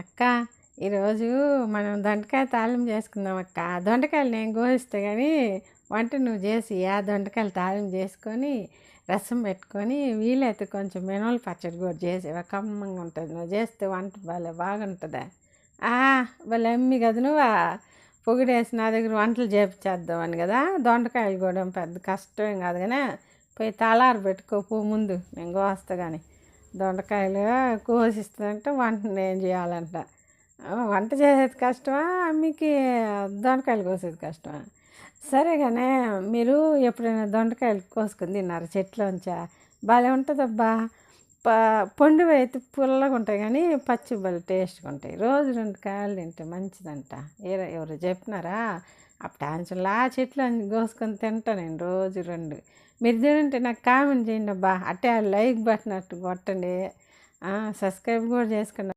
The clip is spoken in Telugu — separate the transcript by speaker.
Speaker 1: అక్క ఈరోజు మనం దొండకాయ తాళం చేసుకుందాం అక్క. దొండకాయలు నేను కోసిస్తే కానీ వంట నువ్వు చేసి ఆ దొండకాయలు తాళం చేసుకొని రసం పెట్టుకొని వీలైతే కొంచెం మినవల పచ్చడి కూడా చేసి కమ్మంగా ఉంటుంది. నువ్వు చేస్తే వంట భలే బాగుంటుందా. భలే అమ్మి కదా నువ్వా? పొగిడేసి నా దగ్గర వంటలు చేపించేద్దామని కదా. దొండకాయలు కూడా పెద్ద కష్టమేం కాదు కానీ పోయి తలారు పెట్టుకో పో ముందు. నేను కోస్తా కానీ దొండకాయలు కోసిస్తుందంటే వంట నేను చేయాలంట. వంట చేసేది కష్టమా? మీకు దొండకాయలు కోసేది కష్టమా? సరే కానీ మీరు ఎప్పుడైనా దొండకాయలు కోసుకుని తిన్నారు చెట్లోంచా? భలే ఉంటుందబ్బా. ప పండు అయితే పుల్లగా ఉంటాయి కానీ పచ్చి భలే టేస్ట్గా ఉంటాయి. రోజు రెండు కాయలు తింటే మంచిదంట. ఎవరు చెప్పినారా? అప్పుడు ఆ చెట్లు కోసుకొని తింటా నేను రోజు రెండు. మీరు తినంటే నాకు కామెంట్ చేయండి అబ్బా. అట్టే లైక్ బట్టనట్టు కొట్టండి. సబ్స్క్రైబ్ కూడా చేసుకోండి.